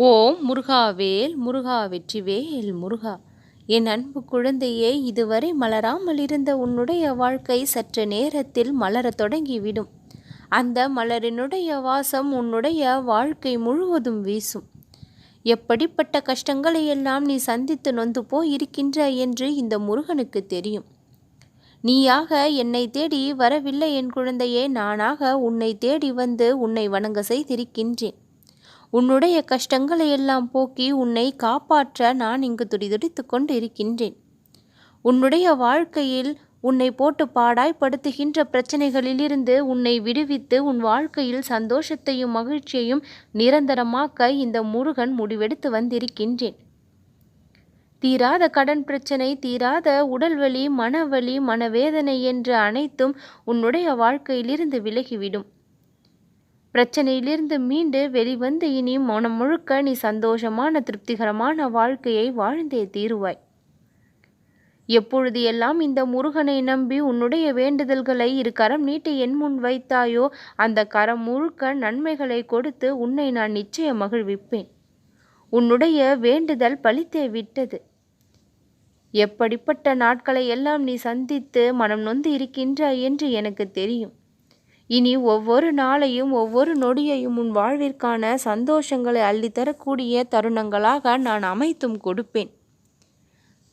ஓம் முருகாவேல் முருகா வெற்றிவேல் முருகா. என் அன்பு குழந்தையே இதுவரை மலராமல் இருந்த உன்னுடைய வாழ்க்கை சற்று நேரத்தில் மலரத் தொடங்கிவிடும். அந்த மலரினுடைய வாசம் உன்னுடைய வாழ்க்கை முழுவதும் வீசும். எப்படிப்பட்ட கஷ்டங்களை எல்லாம் நீ சந்தித்து நொந்து போய் இருக்கின்ற என்று இந்த முருகனுக்கு தெரியும். நீயாக என்னை தேடி வரவில்லை என் குழந்தையே நானாக உன்னை தேடி வந்து உன்னை வணங்க செய்திருக்கின்றேன். உன்னுடைய கஷ்டங்களை எல்லாம் போக்கி உன்னை காப்பாற்ற நான் இங்கு துடிதுடித்து கொண்டு இருக்கின்றேன் உன்னுடைய வாழ்க்கையில் உன்னை போட்டு பாடாய்ப்படுத்துகின்ற பிரச்சனைகளிலிருந்து உன்னை விடுவித்து உன் வாழ்க்கையில் சந்தோஷத்தையும் மகிழ்ச்சியையும் நிரந்தரமாக்க இந்த முருகன் முடிவெடுத்து வந்திருக்கின்றேன். தீராத கடன் பிரச்சனை தீராத உடல்வலி மனவலி மனவேதனை என்று அனைத்தும் உன்னுடைய வாழ்க்கையிலிருந்து விலகிவிடும். பிரச்சனையிலிருந்து மீண்டு வெளிவந்து இனி மனம் முழுக்க நீ சந்தோஷமான திருப்திகரமான வாழ்க்கையை வாழ்ந்தே தீருவாய். எப்பொழுது எல்லாம் இந்த முருகனை நம்பி உன்னுடைய வேண்டுதல்களை இரு கரம் நீட்டி என் முன் வைத்தாயோ அந்த கரம் முழுக்க நன்மைகளை கொடுத்து உன்னை நான் நிச்சயம் மகிழ்விப்பேன். உன்னுடைய வேண்டுதல் பலித்தே விட்டது. எப்படிப்பட்ட நாட்களை எல்லாம் நீ சந்தித்து மனம் நொந்து இருக்கின்றாய் என்று எனக்கு தெரியும். இனி ஒவ்வொரு நாளையும் ஒவ்வொரு நொடியையும் உன் வாழ்விற்கான சந்தோஷங்களை அள்ளித்தரக்கூடிய தருணங்களாக நான் அமைத்தும் கொடுப்பேன்.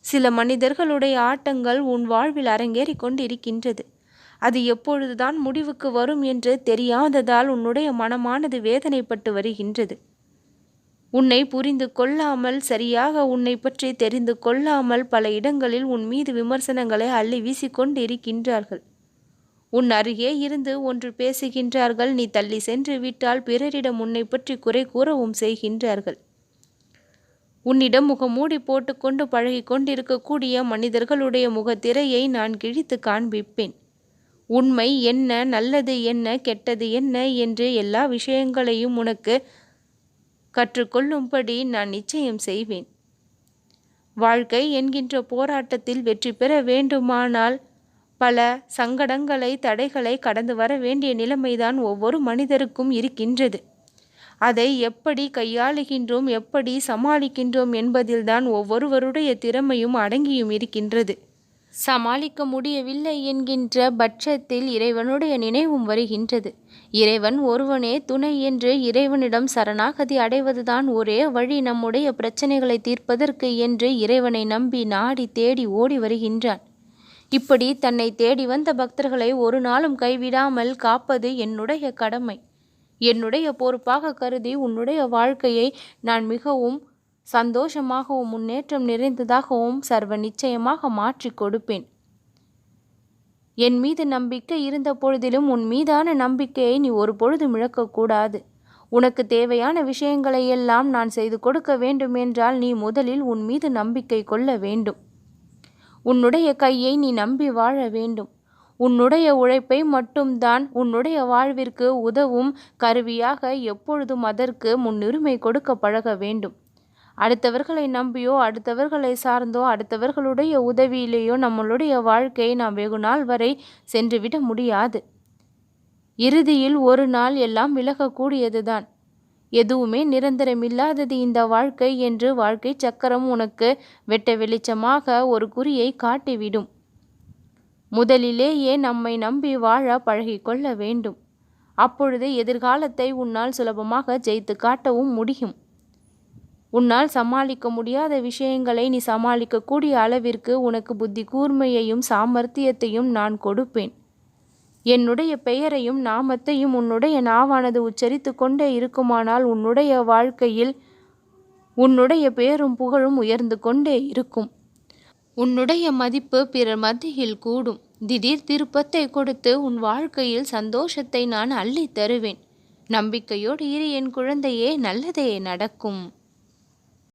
சில மனிதர்களுடைய ஆட்டங்கள் உன் வாழ்வில் அரங்கேறி கொண்டிருக்கின்றது. அது எப்பொழுதுதான் முடிவுக்கு வரும் என்று தெரியாததால் உன்னுடைய மனமானது வேதனைப்பட்டு வருகின்றது. உன்னை புரிந்து கொள்ளாமல் சரியாக உன்னை பற்றி தெரிந்து கொள்ளாமல் பல இடங்களில் உன் மீது விமர்சனங்களை அள்ளி வீசிக்கொண்டு இருக்கின்றார்கள் உன் அருகே இருந்து ஒன்று பேசுகின்றார்கள். நீ தள்ளி சென்று விட்டால் பிறரிடம் உன்னை பற்றி குறை கூறவும் செய்கின்றார்கள். உன்னிடம் முகமூடி போட்டுக்கொண்டு பழகி கொண்டிருக்கக்கூடிய மனிதர்களுடைய முகத்திரையை நான் கிழித்து காண்பிப்பேன். உண்மை என்ன நல்லது என்ன கெட்டது என்ன என்று எல்லா விஷயங்களையும் உனக்கு கற்றுக்கொள்ளும்படி நான் நிச்சயம் செய்வேன். வாழ்க்கை என்கின்ற போராட்டத்தில் வெற்றி பெற வேண்டுமானால் பல சங்கடங்களை தடைகளை கடந்து வர வேண்டிய நிலைமைதான் ஒவ்வொரு மனிதருக்கும் இருக்கின்றது. அதை எப்படி கையாளுகின்றோம் எப்படி சமாளிக்கின்றோம் என்பதில்தான் ஒவ்வொருவருடைய திறமையும் அடங்கியும் இருக்கின்றது. சமாளிக்க முடியவில்லை என்கின்ற பட்சத்தில் இறைவனுடைய நினைவும் வருகின்றது. இறைவன் ஒருவனே துணை என்று இறைவனிடம் சரணாகதி அடைவதுதான் ஒரே வழி. நம்முடைய பிரச்சனைகளை தீர்ப்பதற்கு என்று இறைவனை நம்பி நாடி தேடி ஓடி வருகின்றான். இப்படி தன்னை தேடி வந்த பக்தர்களை ஒரு நாளும் கைவிடாமல் காப்பது என்னுடைய கடமை. என்னுடைய பொறுப்பாக கருதி உன்னுடைய வாழ்க்கையை நான் மிகவும் சந்தோஷமாகவும் முன்னேற்றம் நிறைந்ததாகவும் சர்வ நிச்சயமாக மாற்றி கொடுப்பேன். என் மீது நம்பிக்கை இருந்த பொழுதிலும் உன் மீதான நம்பிக்கையை நீ ஒரு பொழுதும் இழக்கக்கூடாது உனக்கு தேவையான விஷயங்களை எல்லாம் நான் செய்து கொடுக்க வேண்டும் என்றால் நீ முதலில் உன் மீது நம்பிக்கை கொள்ள வேண்டும். உன்னுடைய கையை நீ நம்பி வாழ வேண்டும். உன்னுடைய உழைப்பை மட்டும்தான் உன்னுடைய வாழ்விற்கு உதவும் கருவியாக எப்பொழுதும் அதற்கு முன்னுரிமை கொடுக்க பழக வேண்டும். அடுத்தவர்களை நம்பியோ அடுத்தவர்களை சார்ந்தோ அடுத்தவர்களுடைய உதவியிலேயோ நம்மளுடைய வாழ்க்கையை நாம் வெகு நாள் வரை சென்றுவிட முடியாது. இறுதியில் ஒரு நாள் எல்லாம் விலகக்கூடியதுதான். எதுவுமே நிரந்தரமில்லாதது இந்த வாழ்க்கை என்று வாழ்க்கை சக்கரம் உனக்கு வெட்ட வெளிச்சமாக ஒரு குறியை காட்டிவிடும். முதலிலேயே நம்மை நம்பி வாழ பழகிக்கொள்ள வேண்டும். அப்பொழுது எதிர்காலத்தை உன்னால் சுலபமாக ஜெயித்து காட்டவும் முடியும். உன்னால் சமாளிக்க முடியாத விஷயங்களை நீ சமாளிக்கக்கூடிய அளவிற்கு உனக்கு புத்தி கூர்மையையும் சாமர்த்தியத்தையும் நான் கொடுப்பேன். என்னுடைய பெயரையும் நாமத்தையும் உன்னுடைய நாவானது உச்சரித்து கொண்டே இருக்குமானால் உன்னுடைய வாழ்க்கையில் உன்னுடைய பெயரும் புகழும் உயர்ந்து கொண்டே இருக்கும். உன்னுடைய மதிப்பு பிறர் மத்தியில் கூடும். திடீர் திருப்பத்தை கொடுத்து உன் வாழ்க்கையில் சந்தோஷத்தை நான் அள்ளி தருவேன். நம்பிக்கையோடு இரு என் குழந்தையே நல்லதே நடக்கும்.